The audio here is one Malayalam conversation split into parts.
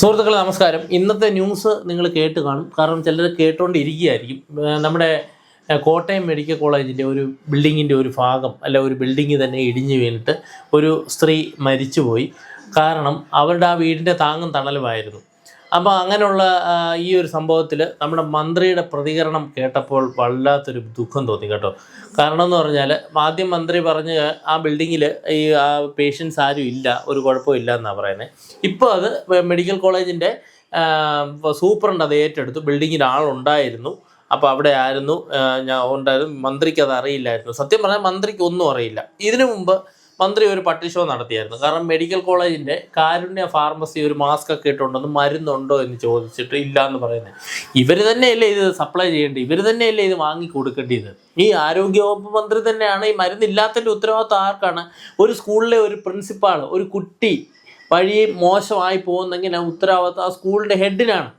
സുഹൃത്തുക്കളെ നമസ്കാരം. ഇന്നത്തെ ന്യൂസ് നിങ്ങൾ കേട്ട് കാണും. കാരണം ചിലർ കേട്ടുകൊണ്ടിരിക്കുകയായിരിക്കും നമ്മുടെ കോട്ടയം മെഡിക്കൽ കോളേജിന്റെ ഒരു ബിൽഡിങ്ങിന്റെ ഒരു ഭാഗം അല്ല ഒരു ബിൽഡിംഗ് തന്നെ ഇടിഞ്ഞു വീണിട്ട് ഒരു സ്ത്രീ മരിച്ചുപോയി. കാരണം അവരുടെ ആ വീടിന്റെ താങ്ങും തണലുമായിരുന്നു. അപ്പോൾ അങ്ങനെയുള്ള ഈ ഒരു സംഭവത്തിൽ നമ്മുടെ മന്ത്രിയുടെ പ്രതികരണം കേട്ടപ്പോൾ വല്ലാത്തൊരു ദുഃഖം തോന്നി കേട്ടോ. കാരണം എന്ന് പറഞ്ഞാൽ ആദ്യം മന്ത്രി പറഞ്ഞ് ആ ബിൽഡിങ്ങിൽ ഈ പേഷ്യൻസ് ആരും ഇല്ല ഒരു കുഴപ്പമില്ല എന്നാണ് പറയുന്നത് ഇപ്പോൾ അത് മെഡിക്കൽ കോളേജിന്റെ സൂപ്രണ്ട് അത് ഏറ്റെടുത്തു. ബിൽഡിങ്ങിൽ ആളുണ്ടായിരുന്നു. അപ്പോൾ അവിടെ ആയിരുന്നു ഞാൻ ഉണ്ടായിരുന്നു. മന്ത്രിക്ക് അത് അറിയില്ലായിരുന്നു. സത്യം പറഞ്ഞാൽ മന്ത്രിക്ക് ഒന്നും അറിയില്ല. ഇതിനു മുമ്പ് മന്ത്രി ഒരു പട്ടി ഷോ നടത്തിയായിരുന്നു. കാരണം മെഡിക്കൽ കോളേജിന്റെ കാരുണ്യ ഫാർമസി ഒരു മാസ്ക് ഒക്കെ ഇട്ടുണ്ടെന്ന് മരുന്നുണ്ടോ എന്ന് ചോദിച്ചിട്ട് ഇല്ല എന്ന് പറയുന്നത് ഇവർ തന്നെയല്ലേ ഇത് സപ്ലൈ ചെയ്യേണ്ടത്? ഇവർ തന്നെയല്ലേ ഇത് വാങ്ങി കൊടുക്കേണ്ടത്? ഈ ആരോഗ്യവകുപ്പ് മന്ത്രി തന്നെയാണ് ഈ മരുന്നില്ലാത്തതിന്റെ ഉത്തരവാദിത്വം ആർക്കാണ്? ഒരു സ്കൂളിലെ ഒരു പ്രിൻസിപ്പാൾ ഒരു കുട്ടി വഴി മോശമായി പോകുന്നെങ്കിൽ ഉത്തരവാദിത്വം ആ സ്കൂളിന്റെ ഹെഡിനാണ്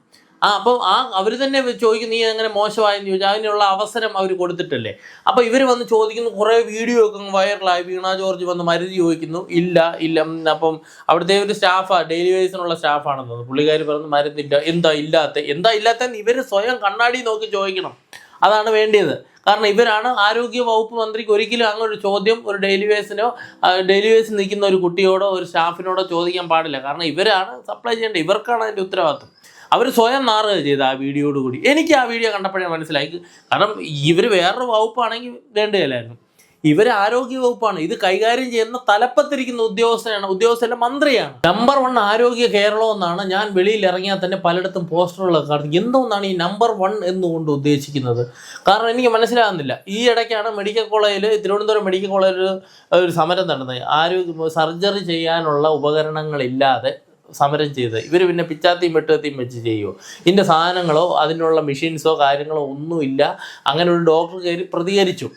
ആ അപ്പോൾ ആ അവർ തന്നെ ചോദിക്കും നീ അങ്ങനെ മോശമായെന്ന് ചോദിച്ചാൽ അതിനുള്ള അവസരം അവർ കൊടുത്തിട്ടല്ലേ? അപ്പോൾ ഇവർ വന്ന് ചോദിക്കുന്നു കുറേ വീഡിയോ ഒക്കെ വൈറലായി വീണ ജോർജ് വന്ന് മരുതി ചോദിക്കുന്നു ഇല്ല ഇല്ല അപ്പം അവിടുത്തെ ഒരു സ്റ്റാഫാണ് ഡെയിലി വേസിനുള്ള സ്റ്റാഫാണെന്ന് തോന്നുന്നു. പുള്ളിക്കാർ പറഞ്ഞു മരുന്നില്ല എന്താ ഇല്ലാത്ത എന്താ ഇല്ലാത്ത ഇവർ സ്വയം കണ്ണാടി നോക്കി ചോദിക്കണം. അതാണ് വേണ്ടിയത്. കാരണം ഇവരാണ് ആരോഗ്യ വകുപ്പ് മന്ത്രിക്ക് ഒരിക്കലും അങ്ങനെ ഒരു ചോദ്യം ഒരു ഡെയിലി വേസിനോ ഡെയിലി വേസിൽ നിൽക്കുന്ന ഒരു കുട്ടിയോടോ ഒരു സ്റ്റാഫിനോടോ ചോദിക്കാൻ പാടില്ല. കാരണം ഇവരാണ് സപ്ലൈ ചെയ്യേണ്ടത്. ഇവർക്കാണ് അതിന്റെ ഉത്തരവാദിത്വം. അവർ സ്വയം നാറുക ചെയ്ത് ആ വീഡിയോയോട് കൂടി. എനിക്ക് ആ വീഡിയോ കണ്ടപ്പോഴേ മനസ്സിലായി. കാരണം ഇവർ വേറൊരു വകുപ്പാണെങ്കിൽ വേണ്ടതല്ലായിരുന്നു. ഇവർ ആരോഗ്യ വകുപ്പാണ്. ഇത് കൈകാര്യം ചെയ്യുന്ന തലപ്പത്തിരിക്കുന്ന ഉദ്യോഗസ്ഥനാണ്. ഉദ്യോഗസ്ഥന്റെ മന്ത്രിയാണ്. നമ്പർ വൺ ആരോഗ്യ കേരളം എന്നാണ് ഞാൻ വെളിയിൽ ഇറങ്ങിയാൽ തന്നെ പലയിടത്തും പോസ്റ്ററുകളൊക്കെ കാണുന്നത്. എന്തുകൊണ്ടാണ് ഈ നമ്പർ വൺ എന്നുകൊണ്ട് ഉദ്ദേശിക്കുന്നത്? കാരണം എനിക്ക് മനസ്സിലാകുന്നില്ല. ഈ ഇടയ്ക്കാണ് മെഡിക്കൽ കോളേജിൽ തിരുവനന്തപുരം മെഡിക്കൽ കോളേജിൽ ഒരു സമരം നടന്നത്. ആരോഗ്യ സർജറി ചെയ്യാനുള്ള ഉപകരണങ്ങളില്ലാതെ സമരം ചെയ്ത് ഇവർ പിന്നെ പിച്ചാത്തിയും വെട്ടുകത്തിയും വെച്ച് ചെയ്യുമോ ഇതിന്റെ സാധനങ്ങളോ അതിനുള്ള മെഷീൻസോ കാര്യങ്ങളോ ഒന്നുമില്ല അങ്ങനെ ഒരു ഡോക്ടർ കയറി പ്രതികരിച്ചു.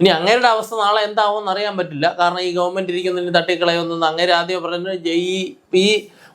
ഇനി അങ്ങേരുടെ അവസ്ഥ നാളെ എന്താവുമെന്ന് അറിയാൻ പറ്റില്ല. കാരണം ഈ ഗവൺമെന്റ് ഇരിക്കുന്നതിന് തട്ടിക്കളയൊന്നും അങ്ങേര് ആദ്യം പറഞ്ഞു. ഈ ഈ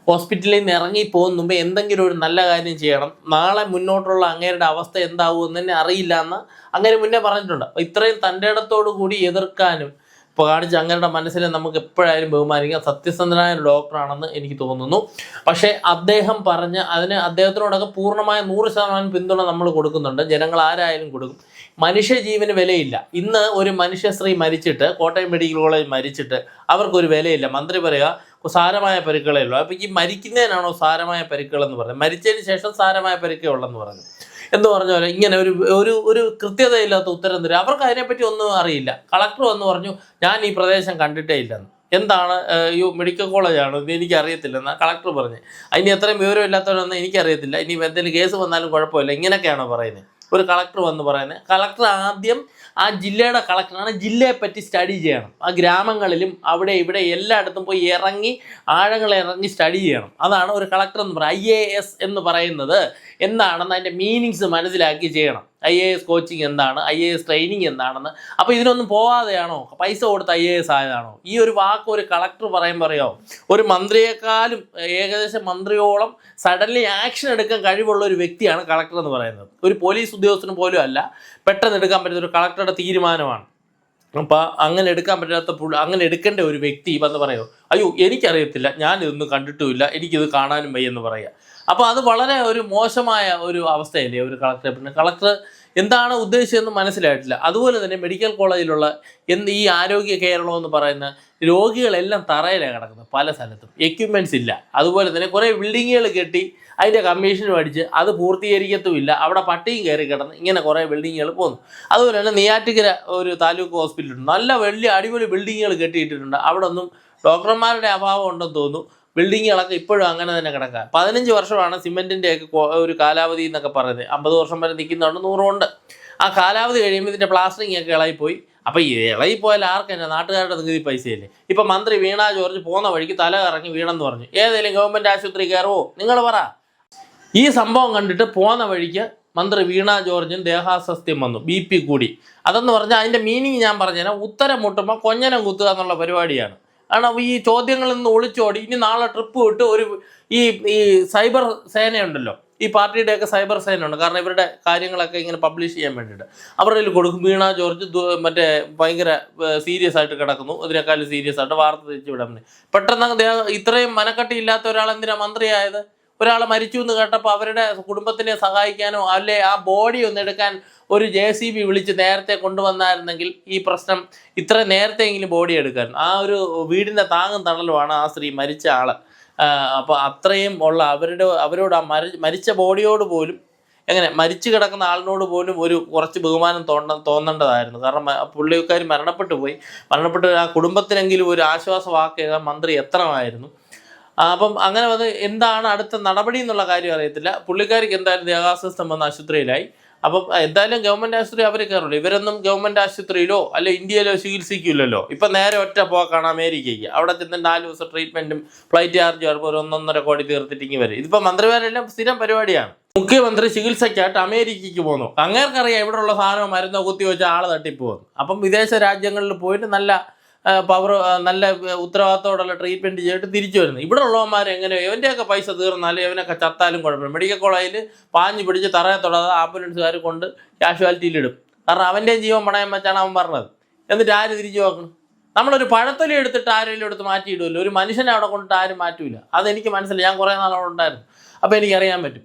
ഹോസ്പിറ്റലിൽ നിന്ന് ഇറങ്ങി പോകുന്ന മുമ്പ് എന്തെങ്കിലും ഒരു നല്ല കാര്യം ചെയ്യണം. നാളെ മുന്നോട്ടുള്ള അങ്ങേരുടെ അവസ്ഥ എന്താവുമെന്ന് തന്നെ അറിയില്ല എന്ന് അങ്ങനെ മുന്നേ പറഞ്ഞിട്ടുണ്ട്. ഇത്രയും തന്റെ ഇടത്തോടു കൂടി എതിർക്കാനും ഇപ്പോൾ കാണിച്ച അങ്ങയുടെ മനസ്സിനെ നമുക്ക് എപ്പോഴായാലും ബഹുമാനിക്കാം. സത്യസന്ധനായ ഒരു ഡോക്ടറാണെന്ന് എനിക്ക് തോന്നുന്നു. പക്ഷേ അദ്ദേഹം പറഞ്ഞ അതിന് അദ്ദേഹത്തിനോടൊക്കെ പൂർണമായ നൂറ് ശതമാനം പിന്തുണ നമ്മൾ കൊടുക്കുന്നുണ്ട്. ജനങ്ങൾ ആരായാലും കൊടുക്കും. മനുഷ്യജീവന് വിലയില്ല. ഇന്ന് ഒരു മനുഷ്യ സ്ത്രീ മരിച്ചിട്ട് കോട്ടയം മെഡിക്കൽ കോളേജ് മരിച്ചിട്ട് അവർക്കൊരു വിലയില്ല. മന്ത്രി പറയുക സാരമായ പരിക്കുകളേ ഉള്ളൂ. അപ്പോൾ ഈ മരിക്കുന്നതിനാണോ സാരമായ പരുക്കുകളെന്ന് പറയുന്നത് മരിച്ചതിന് ശേഷം സാരമായ പരിക്കേ ഉള്ളെന്ന് പറഞ്ഞു എന്ന് പറഞ്ഞ പോലെ ഇങ്ങനെ ഒരു ഒരു ഒരു കൃത്യതയില്ലാത്ത ഉത്തരം തരും. അവർക്ക് അതിനെപ്പറ്റി ഒന്നും അറിയില്ല. കളക്ടർ വന്ന് പറഞ്ഞു ഞാൻ ഈ പ്രദേശം കണ്ടിട്ടേ ഇല്ലെന്ന്. എന്താണ് ഈ മെഡിക്കൽ കോളേജാണ് ഇത് എനിക്ക് അറിയത്തില്ലെന്ന് കളക്ടർ പറഞ്ഞു. അതിന് എത്രയും വിവരം ഇല്ലാത്തവരൊന്നും എനിക്കറിയത്തില്ല. ഇനി എന്തെങ്കിലും കേസ് വന്നാലും കുഴപ്പമില്ല. ഇങ്ങനെയൊക്കെയാണോ പറയുന്നത്? ഒരു കളക്ടർ വന്ന് പറയുന്നത് കളക്ടർ ആദ്യം ആ ജില്ലയുടെ കളക്ടറാണ് ജില്ലയെ പറ്റി സ്റ്റഡി ചെയ്യണം. ആ ഗ്രാമങ്ങളിലും അവിടെ ഇവിടെ എല്ലായിടത്തും പോയി ഇറങ്ങി ആഴങ്ങൾ ഇറങ്ങി സ്റ്റഡി ചെയ്യണം. അതാണ് ഒരു കളക്ടർ എന്ന് പറയുന്നത് ഐ എന്ന് പറയുന്നത്. എന്താണെന്ന് അതിന്റെ മീനിങ്സ് മനസ്സിലാക്കി ചെയ്യണം. ഐ എ എസ് കോച്ചിങ് എന്താണ് ഐ എ എസ് ട്രെയിനിങ് എന്താണെന്ന്. അപ്പോൾ ഇതിനൊന്നും പോവാതെയാണോ? പൈസ കൊടുത്ത് ഐ എ എസ് ആയതാണോ? ഈ ഒരു വാക്ക് ഒരു കളക്ടർ പറയാൻ പറയോ ഒരു മന്ത്രിയെക്കാളും ഏകദേശം മന്ത്രിയോളം സഡൻലി ആക്ഷൻ എടുക്കാൻ കഴിവുള്ള ഒരു വ്യക്തിയാണ് കളക്ടർ എന്ന് പറയുന്നത്. ഒരു പോലീസ് ഉദ്യോഗസ്ഥന് പോലും അല്ല പെട്ടെന്ന് എടുക്കാൻ പറ്റുന്ന ഒരു കളക്ടറുടെ തീരുമാനമാണ്. അപ്പോൾ അങ്ങനെ എടുക്കാൻ പറ്റാത്ത പുള്ളി അങ്ങനെ എടുക്കേണ്ട ഒരു വ്യക്തി വന്ന് പറയോ? അയ്യോ എനിക്കറിയത്തില്ല ഞാനിതൊന്നും കണ്ടിട്ടുമില്ല എനിക്കിത് കാണാനും വയ്യെന്ന് പറയുക. അപ്പോൾ അത് വളരെ ഒരു മോശമായ ഒരു അവസ്ഥയല്ലേ ഒരു കളക്ടറെ? പിന്നെ കളക്ടർ എന്താണ് ഉദ്ദേശിച്ചതെന്ന് മനസ്സിലായിട്ടില്ല. അതുപോലെ തന്നെ മെഡിക്കൽ കോളേജിലുള്ള എന്ത് ഈ ആരോഗ്യ കേരളം എന്ന് പറയുന്ന രോഗികളെല്ലാം തറയിലാണ് കിടക്കുന്നത് പല സ്ഥലത്തും. എക്യുപ്മെന്റ്സ് ഇല്ല. അതുപോലെ തന്നെ കുറേ ബിൽഡിങ്ങുകൾ കെട്ടി അതിന്റെ കമ്മീഷൻ മേടിച്ച് അത് പൂർത്തീകരിക്കത്തുമില്ല. അവിടെ പട്ടിയും കയറി കിടന്ന് ഇങ്ങനെ കുറേ ബിൽഡിങ്ങുകൾ പോകുന്നു അതുപോലെ തന്നെ നെയ്യാറ്റിക്കര ഒരു താലൂക്ക് ഹോസ്പിറ്റലുണ്ട് നല്ല വലിയ അടിപൊളി ബിൽഡിങ്ങുകൾ കെട്ടിയിട്ടിട്ടുണ്ട്. അവിടെ ഒന്നും ഡോക്ടർമാരുടെ അഭാവം ഉണ്ടെന്ന് തോന്നുന്നു. ബിൽഡിങ്ങുകളൊക്കെ ഇപ്പോഴും അങ്ങനെ തന്നെ കിടക്കുക പതിനഞ്ച് വർഷമാണ് സിമെന്റിന്റെയൊക്കെ ഒരു കാലാവധി എന്നൊക്കെ പറയുന്നത്. അമ്പത് വർഷം വരെ നിൽക്കുന്നുണ്ട് നൂറുണ്ട് ആ കാലാവധി കഴിയുമ്പോൾ ഇതിന്റെ പ്ലാസ്റ്ററിങ് ഒക്കെ ഇളകിപ്പോയി. അപ്പോൾ ഈ ഇളകിപ്പോയാൽ ആർക്കെന്നെ നാട്ടുകാരുടെ നികുതി പൈസയില്ലേ? ഇപ്പം മന്ത്രി വീണ ജോർജ് പോകുന്ന വഴിക്ക് തല കറങ്ങി വീണെന്ന് പറഞ്ഞു. ഏതെങ്കിലും ഗവൺമെന്റ് ആശുപത്രി കയറുമോ നിങ്ങൾ പറ. ഈ സംഭവം കണ്ടിട്ട് പോകുന്ന വഴിക്ക് മന്ത്രി വീണ ജോർജിന് ദേഹാസ്വസ്ഥ്യം വന്നു. ബി പി കൂടി. അതെന്ന് പറഞ്ഞാൽ അതിന്റെ മീനിങ് ഞാൻ പറഞ്ഞുതരാം. ഉത്തരം മുട്ടുമ്പോൾ കൊഞ്ഞനം കുത്തുക എന്നുള്ള പരിപാടിയാണ്. കാരണം ഈ ചോദ്യങ്ങളിൽ നിന്ന് ഒളിച്ചോടി. ഇനി നാളെ ട്രിപ്പ് വിട്ട് ഒരു ഈ ഈ സൈബർ സേനയുണ്ടല്ലോ. ഈ പാർട്ടിയുടെയൊക്കെ സൈബർ സേനയുണ്ട്. കാരണം ഇവരുടെ കാര്യങ്ങളൊക്കെ ഇങ്ങനെ പബ്ലിഷ് ചെയ്യാൻ വേണ്ടിയിട്ട്. അവരുടെ കയ്യിൽ കൊടുക്കും. വീണ ജോർജ് മറ്റേ ഭയങ്കര സീരിയസ് ആയിട്ട് കിടക്കുന്നു. ഇതിനേക്കാളും സീരിയസ് ആയിട്ട് വാർത്ത തിരിച്ചു വിടാൻ പെട്ടെന്ന് ഇത്രയും മനക്കട്ടി ഇല്ലാത്ത ഒരാൾ എന്തിനാ മന്ത്രിയായത്? ഒരാൾ മരിച്ചു എന്ന് കേട്ടപ്പോൾ അവരുടെ കുടുംബത്തിനെ സഹായിക്കാനോ അല്ലെ ആ ബോഡി ഒന്ന് എടുക്കാൻ ഒരു ജെ സി ബി വിളിച്ച് നേരത്തെ കൊണ്ടുവന്നായിരുന്നെങ്കിൽ ഈ പ്രശ്നം ഇത്ര നേരത്തെയെങ്കിലും ബോഡി എടുക്കാൻ ആ ഒരു വീടിന്റെ താങ്ങും തണലുമാണ് ആ സ്ത്രീ മരിച്ച ആൾ അപ്പോൾ അത്രയും ഉള്ള അവരുടെ അവരോട് ആ മരി മരിച്ച ബോഡിയോട് പോലും എങ്ങനെ മരിച്ചു കിടക്കുന്ന ആളിനോട് പോലും ഒരു കുറച്ച് ബഹുമാനം തോന്ന തോന്നേണ്ടതായിരുന്നു. കാരണം പുള്ളിക്കാർ മരണപ്പെട്ടു പോയി. മരണപ്പെട്ട ആ കുടുംബത്തിനെങ്കിലും ഒരു ആശ്വാസ വാക്കേകാൻ മന്ത്രി എത്രമായിരുന്നു? അപ്പം അങ്ങനെ വന്ന് എന്താണ് അടുത്ത നടപടി എന്നുള്ള കാര്യം അറിയത്തില്ല. പുള്ളിക്കാരിക്ക് എന്തായാലും ദേഹാസ്വസ്ഥം വന്ന ആശുപത്രിയിലായി. അപ്പം എന്തായാലും ഗവൺമെന്റ് ആശുപത്രി അവർ കയറുള്ളൂ ഇവരൊന്നും ഗവൺമെന്റ് ആശുപത്രിയിലോ അല്ലെ ഇന്ത്യയിലോ ചികിത്സിക്കില്ലല്ലോ ഇപ്പം നേരെ ഒറ്റ പോക്കാണ് അമേരിക്കയ്ക്ക്. അവിടെ ചെന്ന് നാല് ദിവസം ട്രീറ്റ്മെന്റും ഫ്ലൈറ്റ് ചാർജും ചിലപ്പോൾ ഒരു ഒന്നൊന്നര കോടി തീർത്തിട്ടിങ്ങി വരും. ഇതിപ്പോൾ മന്ത്രിമാരെല്ലാം സ്ഥിരം പരിപാടിയാണ്. മുഖ്യമന്ത്രി ചികിത്സയ്ക്കായിട്ട് അമേരിക്കയ്ക്ക് പോകുന്നു അങ്ങേർക്കറിയാം ഇവിടെയുള്ള സാധനം മരുന്നോ കുത്തി വെച്ച ആൾ തട്ടിപ്പോകുന്നു. അപ്പം വിദേശ രാജ്യങ്ങളിൽ പോയിട്ട് നല്ല പവർ നല്ല ഉത്തരവാദിത്തോടുള്ള ട്രീറ്റ്മെന്റ് ചെയ്തിട്ട് തിരിച്ചു വരുന്നത് ഇവിടെ ഉള്ളവന്മാർ എങ്ങനെയോ ഇവന്റെയൊക്കെ പൈസ തീർന്നാലും ഇവനൊക്കെ ചത്താലും കുഴപ്പമില്ല. മെഡിക്കൽ കോളേജിൽ പാഞ്ഞു പിടിച്ച് തറയെ തൊടാതെ ആംബുലൻസുകാർ കൊണ്ട് കാഷ്വാലിറ്റിയിലിടും കാരണം അവന്റെയും ജീവൻ പണയം വെച്ചാണ് അവൻ പറഞ്ഞത്. എന്നിട്ട് ആര് തിരിച്ചു നോക്കണം നമ്മളൊരു പഴത്തൊലി എടുത്തിട്ട് ആരെങ്കിലും എടുത്ത് മാറ്റിയിടുമല്ലോ. ഒരു മനുഷ്യനെ അവിടെ കൊണ്ടിട്ട് ആരും മാറ്റൂല. അതെനിക്ക് മനസ്സിലായി. ഞാൻ കുറേ നാൾ ഉണ്ടായിരുന്നു. അപ്പോൾ എനിക്കറിയാൻ പറ്റും.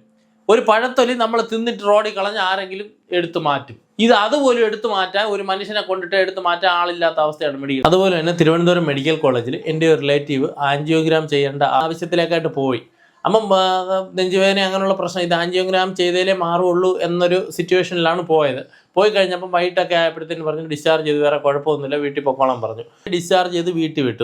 ഒരു പഴത്തൊലി നമ്മൾ തിന്നിട്ട് റോഡിൽ കളഞ്ഞ് ആരെങ്കിലും എടുത്ത് മാറ്റും. ഇത് അതുപോലും എടുത്തു മാറ്റാൻ ഒരു മനുഷ്യനെ കൊണ്ടിട്ട് എടുത്തു മാറ്റാൻ ആളില്ലാത്ത അവസ്ഥയാണ് മെഡിക്കൽ അതുപോലെ തന്നെ തിരുവനന്തപുരം മെഡിക്കൽ കോളേജിൽ എന്റെ ഒരു റിലേറ്റീവ് ആൻജിയോഗ്രാം ചെയ്യേണ്ട ആവശ്യത്തിലേക്കായിട്ട് പോയി. അപ്പം നെഞ്ചുവേദന അങ്ങനെയുള്ള പ്രശ്നം ഇത് ആൻജിയോഗ്രാം ചെയ്തേലേ മാറുള്ളൂ എന്നൊരു സിറ്റുവേഷനിലാണ് പോയത്. പോയി കഴിഞ്ഞപ്പം വൈകിട്ടൊക്കെ ആയപ്പോഴത്തേന് പറഞ്ഞു ഡിസ്ചാർജ് ചെയ്ത് വേറെ കുഴപ്പമൊന്നുമില്ല വീട്ടിൽ പൊക്കോളാൻ പറഞ്ഞു. ഡിസ്ചാർജ് ചെയ്ത് വീട്ടിൽ വിട്ടു.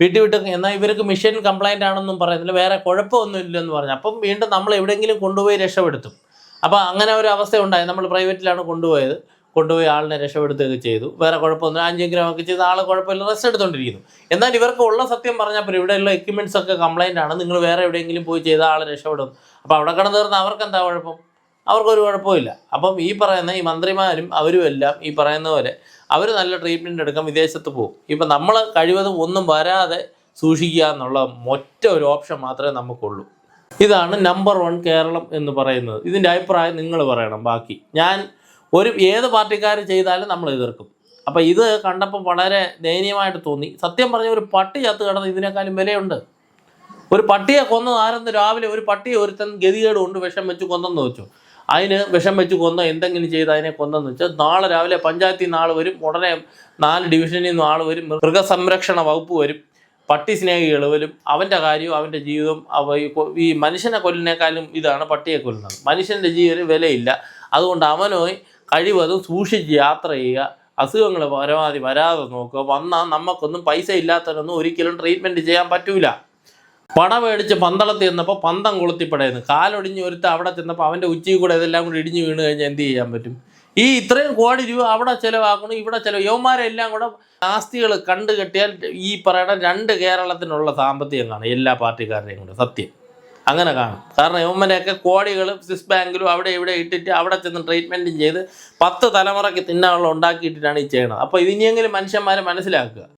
വീട്ടിൽ വിട്ട് എന്നാൽ ഇവർക്ക് മിഷൻ കംപ്ലൈന്റ് ആണെന്നും പറയുന്നില്ല വേറെ കുഴപ്പമൊന്നുമില്ലെന്ന് പറഞ്ഞു. അപ്പം വീണ്ടും നമ്മൾ എവിടെയെങ്കിലും കൊണ്ടുപോയി രക്ഷപ്പെടുത്തും. അപ്പോൾ അങ്ങനെ ഒരു അവസ്ഥ ഉണ്ടായി നമ്മൾ പ്രൈവറ്റിലാണ് കൊണ്ടുപോയത്. കൊണ്ടുപോയി ആളിനെ രക്ഷപ്പെടുത്തുകയൊക്കെ ചെയ്തു. വേറെ കുഴപ്പമൊന്നും ആൻജിയോഗ്രാം ഒക്കെ ചെയ്ത് ആൾ കുഴപ്പമില്ല റെസ്റ്റ് എടുത്തുകൊണ്ടിരിക്കുന്നു എന്നാൽ ഇവർക്ക് ഉള്ള സത്യം പറഞ്ഞാൽ പോലും ഇവിടെയുള്ള എക്യുപ്മെന്റ്സ് ഒക്കെ കംപ്ലൈന്റ് ആണ്. നിങ്ങൾ വേറെ എവിടെയെങ്കിലും പോയി ചെയ്ത ആൾ രക്ഷപ്പെടും. അപ്പോൾ അവിടെ കിടന്ന് തീർന്ന് അവർക്ക് എന്താ കുഴപ്പം? അവർക്കൊരു കുഴപ്പമില്ല അപ്പം ഈ പറയുന്ന ഈ മന്ത്രിമാരും അവരും എല്ലാം ഈ പറയുന്ന പോലെ അവർ നല്ല ട്രീറ്റ്മെന്റ് എടുക്കാൻ വിദേശത്ത് പോകും. ഇപ്പം നമ്മൾ കഴിവതും ഒന്നും വരാതെ സൂക്ഷിക്കുക എന്നുള്ള ഒറ്റ ഒരു ഓപ്ഷൻ മാത്രമേ നമുക്കുള്ളൂ. ഇതാണ് നമ്പർ വൺ കേരളം എന്ന് പറയുന്നത്. ഇതിന്റെ അഭിപ്രായം നിങ്ങൾ പറയണം ബാക്കി. ഞാൻ ഒരു ഏത് പാർട്ടിക്കാർ ചെയ്താലും നമ്മൾ എതിർക്കും. അപ്പോൾ ഇത് കണ്ടപ്പോൾ വളരെ ദയനീയമായിട്ട് തോന്നി. സത്യം പറഞ്ഞ ഒരു പട്ടി ചത്ത് കിടന്ന് ഇതിനേക്കാളും വിലയുണ്ട്. ഒരു പട്ടിയെ കൊന്നത് ആരെന്ന് രാവിലെ ഒരു പട്ടിയെ ഒരുത്തൻ ഗതികേട് കൊണ്ട് വിഷം വെച്ച് കൊന്നെന്ന് വെച്ചു. അതിന് വിഷം വെച്ച് കൊന്ന എന്തെങ്കിലും ചെയ്ത് അതിനെ കൊന്നെന്ന് വെച്ചാൽ നാളെ രാവിലെ പഞ്ചായത്തിൽ നിന്ന് ആൾ വരും. ഉടനെ നാല് ഡിവിഷനിൽ നിന്ന് ആൾ വരും. മൃഗസംരക്ഷണ വകുപ്പ് വരും. പട്ടി സ്നേഹി ഇളവലും അവന്റെ കാര്യവും അവന്റെ ജീവിതവും അവ ഈ മനുഷ്യനെ കൊല്ലിനേക്കാളും ഇതാണ് പട്ടിയെ കൊല്ലുന്നത്. മനുഷ്യന്റെ ജീവന് വിലയില്ല. അതുകൊണ്ട് അവനോയി കഴിവതും സൂക്ഷിച്ച് യാത്ര ചെയ്യുക. അസുഖങ്ങൾ പരമാവധി വരാതെ നോക്കുക. വന്നാൽ നമുക്കൊന്നും പൈസ ഇല്ലാത്തവരൊന്നും ഒരിക്കലും ട്രീറ്റ്മെന്റ് ചെയ്യാൻ പറ്റൂല. പട മേടിച്ച് പന്തളത്തിൽ ചെന്നപ്പോൾ പന്തം കൊളുത്തിപ്പടയുന്നു കാലൊടിഞ്ഞ് ഒരുത്ത അവിടെ ചെന്നപ്പോൾ അവന്റെ ഉച്ചയിൽ കൂടെ ഇതെല്ലാം കൂടി ഇടിഞ്ഞ് വീണ് കഴിഞ്ഞാൽ എന്ത് ചെയ്യാൻ പറ്റും? ഈ ഇത്രയും കോടി രൂപ അവിടെ ചിലവാക്കണം ഇവിടെ ചിലവ്. യവന്മാരെല്ലാം കൂടെ ആസ്തികൾ കണ്ടു കെട്ടിയാൽ ഈ പറയുന്ന രണ്ട് കേരളത്തിനുള്ള സാമ്പത്തികം കാണും എല്ലാ പാർട്ടിക്കാരുടെയും കൂടെ. സത്യം. അങ്ങനെ കാണും. കാരണം യവന്മാരെയൊക്കെ കോടികൾ സ്വിസ് ബാങ്കിലും അവിടെ ഇവിടെ ഇട്ടിട്ട് അവിടെ ചെന്ന് ട്രീറ്റ്മെന്റും ചെയ്ത് പത്ത് തലമുറയ്ക്ക് തിന്നാനുള്ള ഉണ്ടാക്കിയിട്ടിട്ടാണ് ഈ ചെയ്യണത്. അപ്പോൾ ഇതിനെങ്കിലും മനുഷ്യന്മാരെ മനസ്സിലാക്കുക.